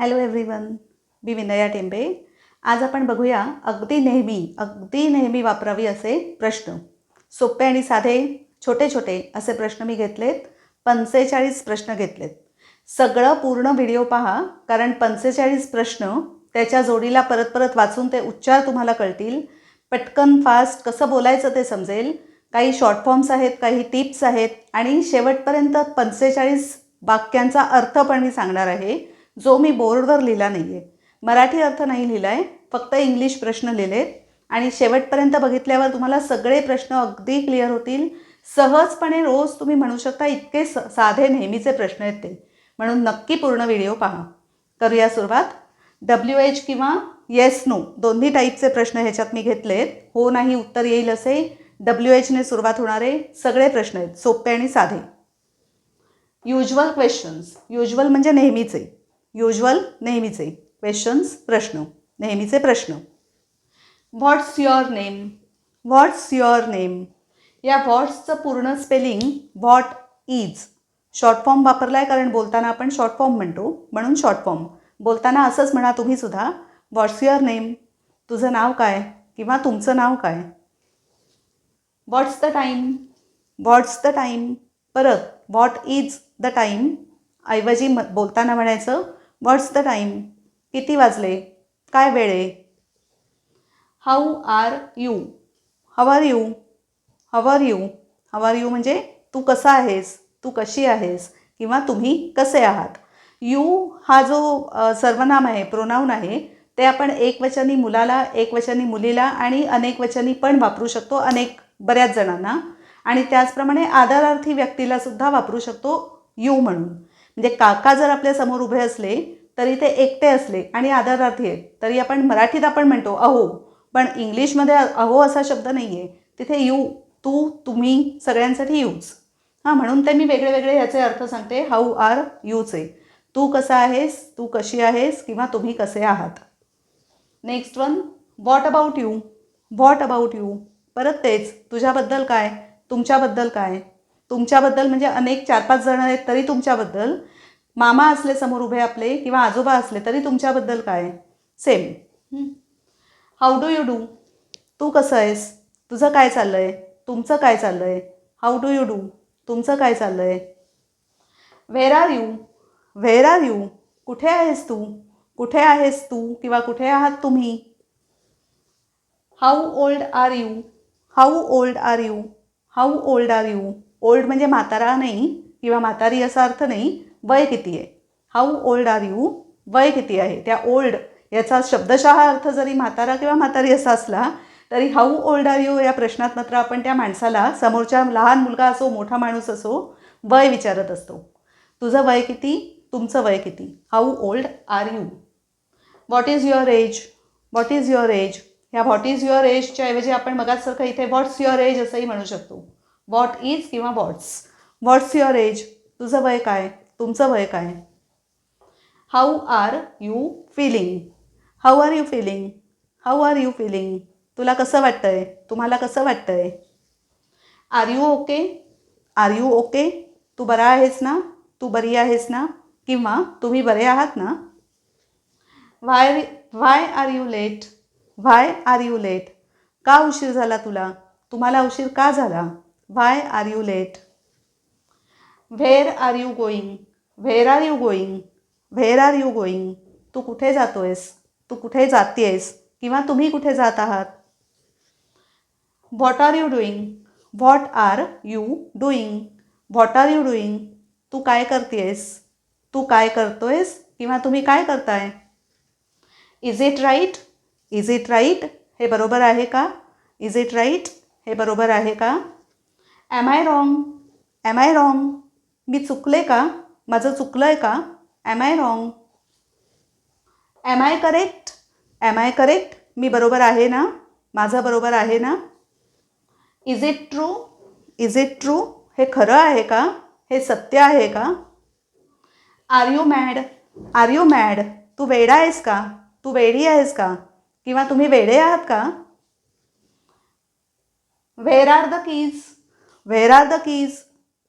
Hello everyone मी विनया टेंबे. आज आपण बघूया अगदी नेहमी अगदी नेहमी वापरावी असे प्रश्न. सोपे आणि साधे छोटे छोटे असे प्रश्न मी घेतलेत पंचेचाळीस प्रश्न घेतलेत. सगळं पूर्ण व्हिडिओ पहा कारण पंचेचाळीस प्रश्न त्याच्या जोडीला परत परत वाचून ते उच्चार तुम्हाला कळतील. पटकन फास्ट कसं बोलायचं ते समजेल. काही शॉर्ट फॉर्म्स आहेत काही टिप्स आहेत आणि शेवटपर्यंत पंचेचाळीस वाक्यांचा अर्थ पण मी सांगणार आहे. जो मी बोर्डवर लिहिला नाही आहे मराठी अर्थ नाही लिहिला आहे फक्त इंग्लिश प्रश्न लिहिलेत आणि शेवटपर्यंत बघितल्यावर तुम्हाला सगळे प्रश्न अगदी क्लिअर होतील. सहजपणे रोज तुम्ही म्हणू शकता इतके स साधे नेहमीचे प्रश्न आहेत ते. म्हणून नक्की पूर्ण व्हिडिओ पहा. करूया सुरुवात. डब्ल्यू एच किंवा येस नो दोन्ही टाईपचे प्रश्न ह्याच्यात मी घेतलेत. हो नाही उत्तर येईल असे. डब्ल्यू एचने सुरुवात होणारे सगळे प्रश्न आहेत सोपे आणि साधे. युजल क्वेश्चन्स युजल म्हणजे नेहमीचे. युजल नेहमीचे क्वेश्चन्स प्रश्न. नेहमीचे प्रश्न. What's your name what's your name या व्हॉट्सचं पूर्ण spelling what is short form वापरला आहे कारण बोलताना आपण शॉर्ट फॉर्म म्हणतो म्हणून शॉर्ट फॉर्म बोलताना असंच म्हणा तुम्ही सुद्धा व्हॉट्स युअर नेम तुझं नाव काय? किंवा तुमचं नाव काय? What's the time what's the time परत व्हॉट इज द टाईम ऐवजी म बोलताना म्हणायचं व्हॉट्स द टाईम किती वाजले? काय वेळ आहे? How are you how are you how are you how are you म्हणजे तू कसा आहेस? तू कशी आहेस? किंवा तुम्ही कसे आहात? यू हा जो सर्वनाम आहे प्रोनाऊन आहे ते आपण एकवचनी मुलाला एकवचनी मुलीला आणि अनेकवचनी पण वापरू शकतो अनेक बऱ्याच जणांना. आणि त्याचप्रमाणे आदरार्थी व्यक्तीला सुद्धा वापरू शकतो यू म्हणून. म्हणजे काका जर आपल्यासमोर उभे असले तरी ते एकटे असले आणि आदरार्थी आहेत तरी आपण मराठीत आपण म्हणतो अहो. पण इंग्लिशमध्ये अहो असा शब्द नाही आहे तिथे यू तू तुम्ही सगळ्यांसाठी यूज हां म्हणून ते मी वेगळे वेगळे ह्याचे अर्थ सांगते. हाऊ आर यूचे तू कसा आहेस? तू कशी आहेस? किंवा तुम्ही कसे आहात? Next one what about you what about you परत तेच. तुझ्याबद्दल काय? तुमच्याबद्दल काय? तुमच्याबद्दल म्हणजे अनेक चार पाच जण आहेत तरी तुमच्याबद्दल. मामा असले समोर उभे आपले किंवा आजोबा असले तरी तुमच्याबद्दल काय? Same how do you do तू कसं आहेस? तुझं काय चाललं आहे तुमचं काय चाललं आहे हाऊ डू यू डू तुमचं काय चाललं आहे where are you where are you कुठे आहेस तू? कुठे आहेस तू किंवा कुठे आहात तुम्ही? How old are you how old are you how old are you old म्हणजे म्हातारा नाही किंवा म्हातारी असा अर्थ नाही वय किती आहे? हाऊ ओल्ड आर यू वय किती आहे? त्या ओल्ड याचा शब्दशः अर्थ जरी म्हातारा किंवा म्हातारी असा असला तरी हाऊ ओल्ड आर यू या प्रश्नात मात्र आपण त्या माणसाला समोरच्या लहान मुलगा असो मोठा माणूस असो वय विचारत असतो. तुझं वय किती? तुमचं वय किती? How old are you what is your age what is your age ह्या व्हॉट इज युअर एजच्या ऐवजी आपण मगासारखं इथे व्हॉट्स युअर एज असंही म्हणू शकतो. वॉट इज किंवा वॉट्स व्हॉट्स युअर एज तुझं वय काय? तुमचं वय काय? How are you feeling how are you feeling how are you feeling तुला कसं वाटतंय? तुम्हाला कसं वाटतंय? Are you okay are you okay तू बरा आहेस ना? तू बरी आहेस ना? किंवा तुम्ही बरे आहात ना? Why why are you late why are you late का उशीर झाला तुला? तुम्हाला उशीर का झाला? Why are you late where are you going where are you going where are you going तू कुठे जातो आहेस तू कुठे जातेस किंवा तुम्ही कुठे जात आहात? What are you doing what are you doing what are you doing तू काय करतेस तू काय करतोयस? किंवा तुम्ही काय करताय? Is it right is it right हे बरोबर आहे का? इज इट राईट हे बरोबर आहे का? Am I wrong am I wrong मी चुकले का? माझं चुकलं आहे का? Am I wrong am I correct am I correct मी बरोबर आहे ना? माझं बरोबर आहे ना? Is it true is it true हे खरं आहे का? हे सत्य आहे का? Are you mad are you mad तू वेडा आहेस का? तू वेडी आहेस का? किंवा तुम्ही वेडे आहात का? Where are the keys where are the keys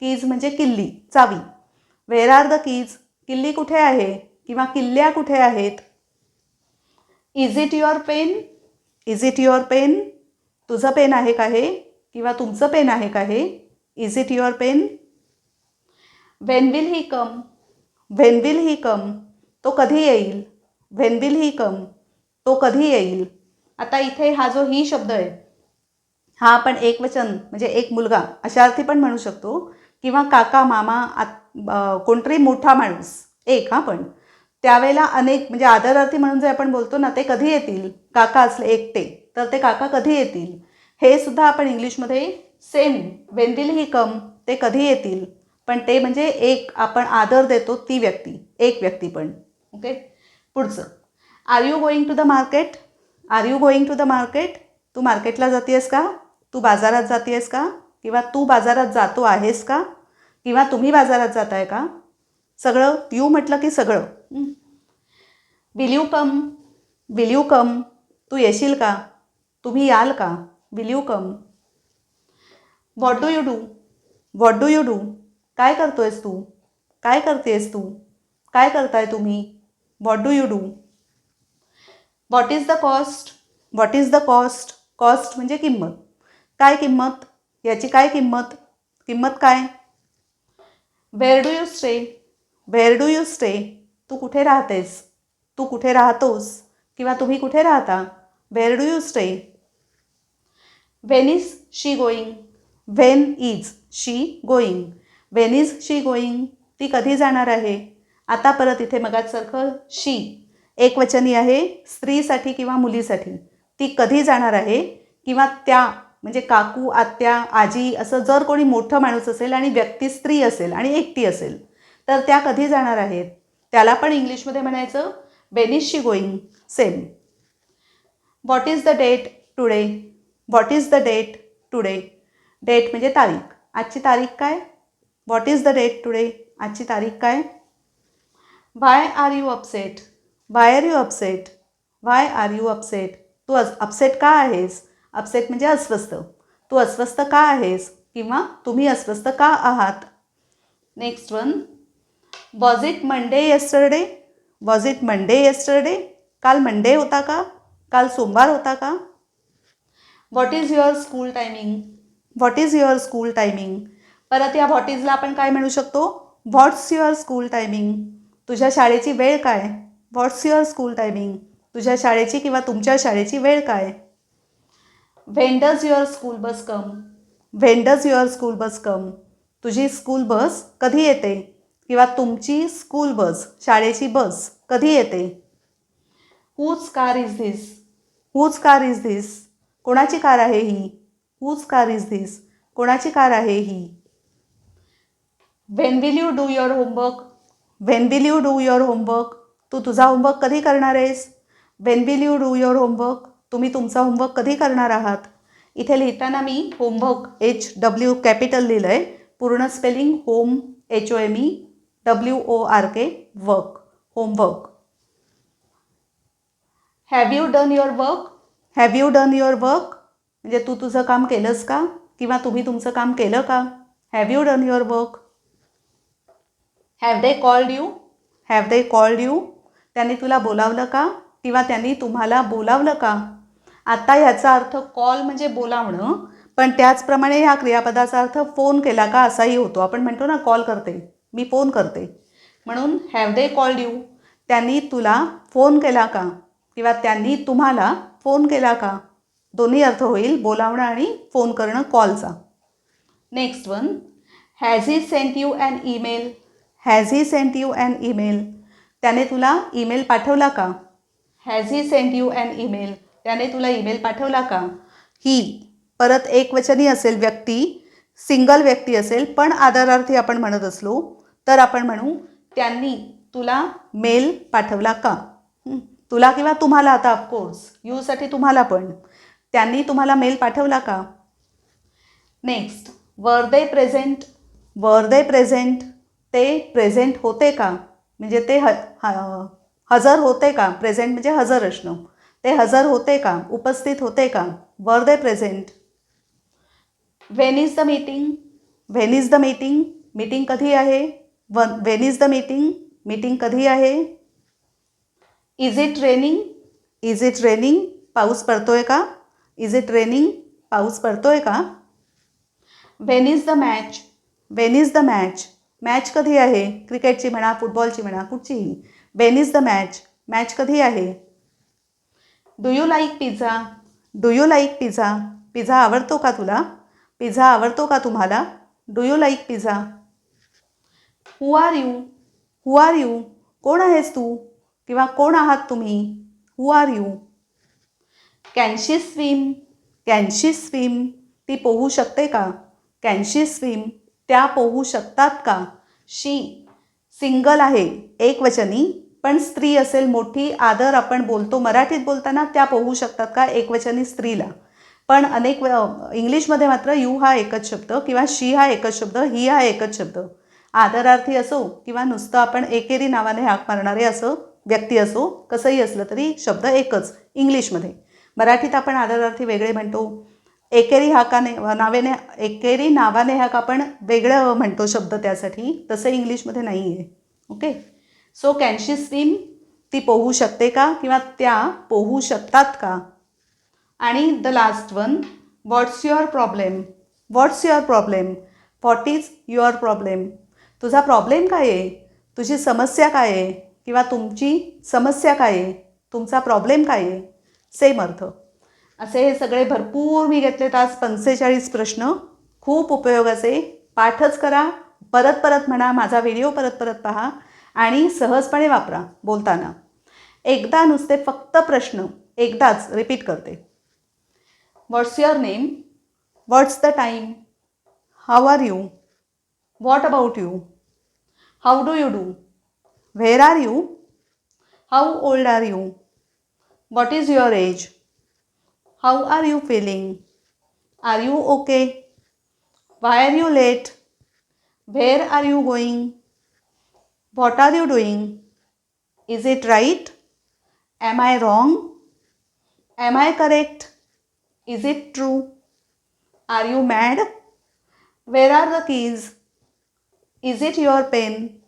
keys म्हणजे किल्ली चावी. व्हेर आर द कीज किल्ली कुठे आहे? किंवा किल्ल्या कुठे आहेत? Is it your pen is it your pen तुझं पेन आहे का हे? किंवा तुमचं पेन आहे का हे? Is it your pen when will he come when will he come तो कधी येईल? व्हेन विल ही कम तो कधी येईल? आता इथे हा जो ही शब्द आहे हा आपण एकवचन म्हणजे एक मुलगा अशा अर्थी पण म्हणू शकतो किंवा काका मामा आत कोणतरी मोठा माणूस एक हा पण. त्यावेळेला अनेक म्हणजे आदरार्थी म्हणून जे आपण बोलतो ना ते कधी येतील? काका असले एकटे तर ते काका कधी येतील? हे सुद्धा आपण इंग्लिशमध्ये same when will he come ते कधी येतील? पण ते म्हणजे एक आपण आदर देतो ती व्यक्ती एक व्यक्ती पण. ओके पुढचं. Are you going to the market are you going to the market तू मार्केटला जाते आहेस का? तू बाजारात जातीयस का? किंवा तू बाजारात जातो आहेस का? किंवा तुम्ही बाजारात जात आहे का? सगळं यू म्हटलं की सगळं. Will you come will you come तू येशील का? तुम्ही याल का? Will you come what do you do what do you do काय करतोयस तू? काय करतेस तू? काय करताय तुम्ही? What do you do what is the cost what is the cost cost म्हणजे किंमत. काय किंमत? याची काय किंमत? किंमत काय? Where do you stay where do you stay तू कुठे राहतेस? तू कुठे राहतोस? किंवा तुम्ही कुठे राहता? Where do you stay when is she going when is she going when is she going ती कधी जाणार आहे? आता परत इथे मगाचसारखं शी एकवचनी आहे स्त्रीसाठी किंवा मुलीसाठी. ती कधी जाणार आहे? किंवा त्या म्हणजे काकू आत्या आजी असं जर कोणी मोठं माणूस असेल आणि व्यक्ती स्त्री असेल आणि एकटी असेल तर त्या कधी जाणार आहेत? त्याला पण इंग्लिशमध्ये म्हणायचं when she going same what is the date today what is the date today date म्हणजे तारीख. आजची तारीख काय? What is the date today आजची तारीख काय? Why are you upset why are you upset why are you upset Tu upset का आहेस? अपसेट म्हणजे अस्वस्थ. तू अस्वस्थ का आहेस? किंवा तुम्ही अस्वस्थ का आहात? Next one was it Monday yesterday was it Monday yesterday काल मंडे होता का? काल सोमवार होता का? What is your school timing what is your school timing परत या व्हॉट इजला आपण काय म्हणू शकतो? व्हॉट्स युअर स्कूल टायमिंग तुझ्या शाळेची वेळ काय? व्हॉट्स युअर स्कूल टायमिंग तुझ्या शाळेची किंवा तुमच्या शाळेची वेळ काय? When does your school bus come when does your school bus come तुझी स्कूल बस कधी येते? किंवा तुमची स्कूल बस शाळेची बस कधी येते? Whose car is this whose car is this कोणाची कार आहे ही? हुज कार इज धिस कोणाची कार आहे ही? When will you do your homework when will you do your homework तू तुझा होमवर्क कधी करणार आहेस? When will you do your homework तुम्ही तुमचा होमवर्क कधी करणार आहात? इथे लिहिताना मी होमवर्क एच डब्ल्यू कॅपिटल लिहिलं आहे पूर्ण spelling home H O M E W O R K work homework have you done your work have you done your work म्हणजे तू तुझं काम केलंस का? किंवा तुम्ही तुमचं काम केलं का? Have you done your work have they called you have they called you त्यांनी तुला बोलावलं का? किंवा त्यांनी तुम्हाला बोलावलं का? आता ह्याचा अर्थ कॉल म्हणजे बोलावणं पण त्याचप्रमाणे ह्या क्रियापदाचा अर्थ फोन केला का असाही होतो. आपण म्हणतो ना कॉल करते. मी फोन करते. म्हणून हॅव दे कॉल्ड यू त्यांनी तुला फोन केला का? किंवा त्यांनी तुम्हाला फोन केला का? दोन्ही अर्थ होईल बोलावणं आणि फोन करणं कॉलचा next one has he sent you an email has he sent you an email त्याने तुला ईमेल पाठवला का? Has he sent you an email त्याने तुला ईमेल पाठवला का? ही परत एकवचनी असेल व्यक्ती सिंगल व्यक्ती असेल पण आदरार्थी आपण म्हणत असलो तर आपण म्हणू त्यांनी तुला मेल पाठवला का? तुला किंवा तुम्हाला आता ऑफकोर्स यूसाठी तुम्हाला पण. त्यांनी तुम्हाला मेल पाठवला का? नेक्स्ट वर they present were they present ते प्रेझेंट होते का? म्हणजे ते ह- हजर होते का? प्रेझेंट म्हणजे हजर असणं. ते हजर होते का? उपस्थित होते का? Were they present when is the meeting when is the meeting meeting कधी आहे? One when is the meeting meeting कधी आहे? Is it raining is it raining पाऊस पडतोय का? इज इट रेनिंग पाऊस पडतोय का? When is the match when is the match match कधी आहे? क्रिकेटची म्हणा फुटबॉलची म्हणा कुठचीही. When is the match match कधी आहे? Do you like pizza do you like pizza pizza आवडतो का तुला? पिझ्झा आवडतो का तुम्हाला? Do you like pizza who are you who are you कोण आहेस तू? किंवा कोण आहात तुम्ही? Who are you can she swim can she swim ती पोहू शकते का? कॅनशी स्विम त्या पोहू शकतात का? शी सिंगल आहे. एकवचनी. पण स्त्री असेल मोठी आदर आपण बोलतो मराठीत बोलताना त्या पोहू शकतात का एकवचनी स्त्रीला? पण अनेक इंग्लिशमध्ये मात्र यू हा एकच शब्द किंवा शी हा एकच शब्द ही हा एकच शब्द. आदरार्थी असो किंवा नुसतं आपण एकेरी नावाने हाक मारणारे असं व्यक्ती असो कसंही असलं तरी शब्द एकच इंग्लिशमध्ये. मराठीत आपण आदरार्थी वेगळे म्हणतो. एकेरी हाकाने नावेने एकेरी नावाने हाक आपण वेगळं म्हणतो शब्द त्यासाठी. तसं इंग्लिशमध्ये नाही आहे okay? So can she swim ती पोहू शकते का? किंवा त्या पोहू शकतात का? आणि the last one what's your problem what's your problem what is your problem तुझा प्रॉब्लेम काय आहे? तुझी समस्या काय आहे? किंवा तुमची समस्या काय आहे? तुमचा प्रॉब्लेम काय आहे? सेम अर्थ. असे हे सगळे भरपूर मी घेतलेत आज पंचेचाळीस प्रश्न. खूप उपयोगाचे पाठच करा. परत परत म्हणा. माझा व्हिडिओ परत परत पहा. आणि सहजपणे वापरा बोलताना. एकदा नुसते फक्त प्रश्न एकदाच रिपीट करते. What's your name what's the time how are you what about you how do you do where are you how old are you what is your age how are you feeling are you okay why are you late where are you going What are you doing? Is it right? Am I wrong? Am I correct? Is it true? Are you mad? Where are the keys? Is it your pen?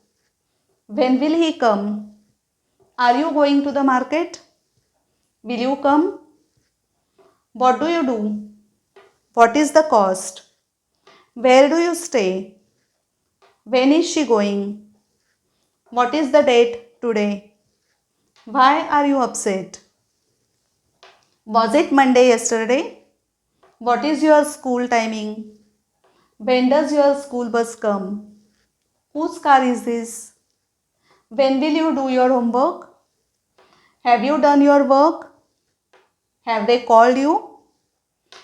When will he come? Are you going to the market? Will you come? What do you do? What is the cost? Where do you stay? When is she going? What is the date today? Why are you upset? Was it Monday yesterday? What is your school timing? When does your school bus come? Whose car is this? When will you do your homework? Have you done your work? Have they called you?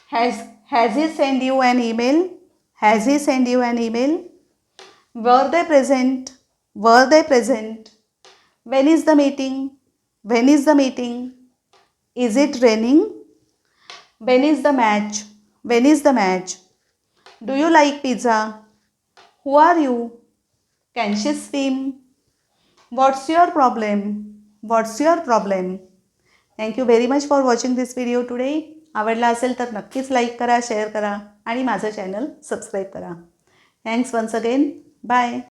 Has, has he sent you an email? Has he sent you an email? Were they present? Were they present when is the meeting when is the meeting is it raining when is the match when is the match do you like pizza who are you can she swim what's your problem what's your problem thank you very much for watching this video today आवडला असेल तर नक्कीच like करा share करा आणि माझं channel subscribe करा thanks once again bye